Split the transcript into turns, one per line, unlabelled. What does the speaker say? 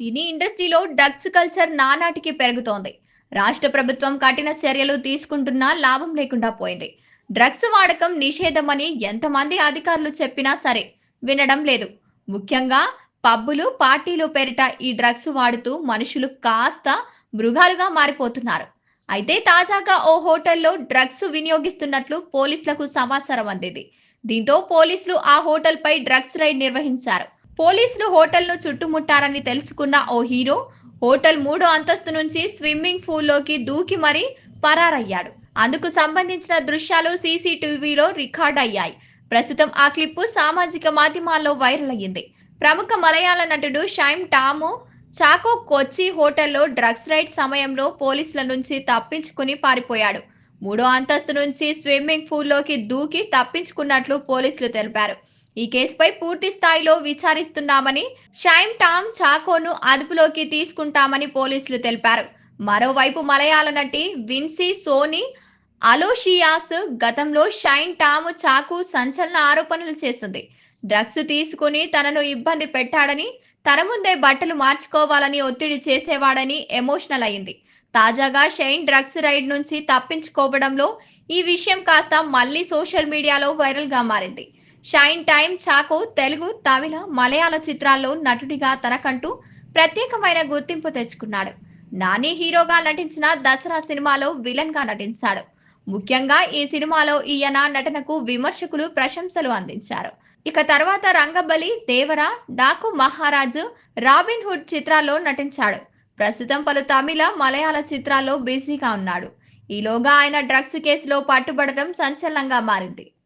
సినీ ఇండస్ట్రీలో drugs culture నానాటికి పెరుగుతోంది. రాష్ట్ర ప్రభుత్వం కఠిన చర్యలు తీసుకుంటున్నా లాభం లేకుండా పోయింది. డ్రగ్స్ వాడకం నిషేధమని ఎంతమంది అధికారులు చెప్పినా సరే వినడం లేదు. ముఖ్యంగా పబ్బులు పార్టీలు పేరిట ఈ డ్రగ్స్ వాడుతూ మనుషులు కాస్త మృగాలుగా మారిపోతున్నారు. అయితే తాజాగా ఓ హోటల్లో డ్రగ్స్ వినియోగిస్తున్నట్లు పోలీసులకు సమాచారం అందింది. దీంతో పోలీసులు ఆ హోటల్పై డ్రగ్స్ రైడ్ నిర్వహించారు. పోలీసులు హోటల్ను చుట్టుముట్టారని తెలుసుకున్న ఓ హీరో హోటల్ మూడో అంతస్తు నుంచి స్విమ్మింగ్ పూల్లోకి దూకి మరీ పరారయ్యాడు. అందుకు సంబంధించిన దృశ్యాలు సీసీటీవీలో రికార్డ్ అయ్యాయి ప్రస్తుతం ఆ క్లిప్పు సామాజిక మాధ్యమాల్లో వైరల్ అయ్యింది. ప్రముఖ మలయాళ నటుడు షైమ్ టాము చాకో కొచ్చి హోటల్లో డ్రగ్స్ రైడ్ సమయంలో పోలీసుల నుంచి తప్పించుకుని పారిపోయాడు. మూడో అంతస్తు నుంచి స్విమ్మింగ్ పూల్లోకి దూకి తప్పించుకున్నట్లు పోలీసులు తెలిపారు. ఈ కేసుపై పూర్తి స్థాయిలో విచారిస్తున్నామని షైమ్ టామ్ చాకోను అదుపులోకి తీసుకుంటామని పోలీసులు తెలిపారు. మరోవైపు మలయాళ నటి విన్సీ సోని అలోషియాస్ గతంలో షైన్ టామ్ చాకు సంచలన ఆరోపణలు చేసింది. డ్రగ్స్ తీసుకుని తనను ఇబ్బంది పెట్టాడని తన ముందే బట్టలు మార్చుకోవాలని ఒత్తిడి చేసేవాడని ఎమోషనల్ అయింది. తాజాగా షైన్ డ్రగ్స్ రైడ్ నుంచి తప్పించుకోవడంలో ఈ విషయం కాస్త మళ్ళీ సోషల్ మీడియాలో వైరల్గా మారింది. షైన్ టైమ్ చాకో తెలుగు తమిళ మలయాళ చిత్రాల్లో నటుడిగా తనకంటూ ప్రత్యేకమైన గుర్తింపు తెచ్చుకున్నాడు. నాని హీరోగా నటించిన దసరా సినిమాలో విలన్గా నటించాడు. ముఖ్యంగా ఈ సినిమాలో ఈయన నటనకు విమర్శకులు ప్రశంసలు అందించారు. ఇక తర్వాత రంగబలి దేవర డాకు మహారాజు రాబిన్ హుడ్ చిత్రాల్లో నటించాడు. ప్రస్తుతం పలు తమిళ మలయాళ చిత్రాల్లో బిజీగా ఉన్నాడు. ఈలోగా ఆయన డ్రగ్స్ కేసులో పట్టుబడటం సంచలనంగా మారింది.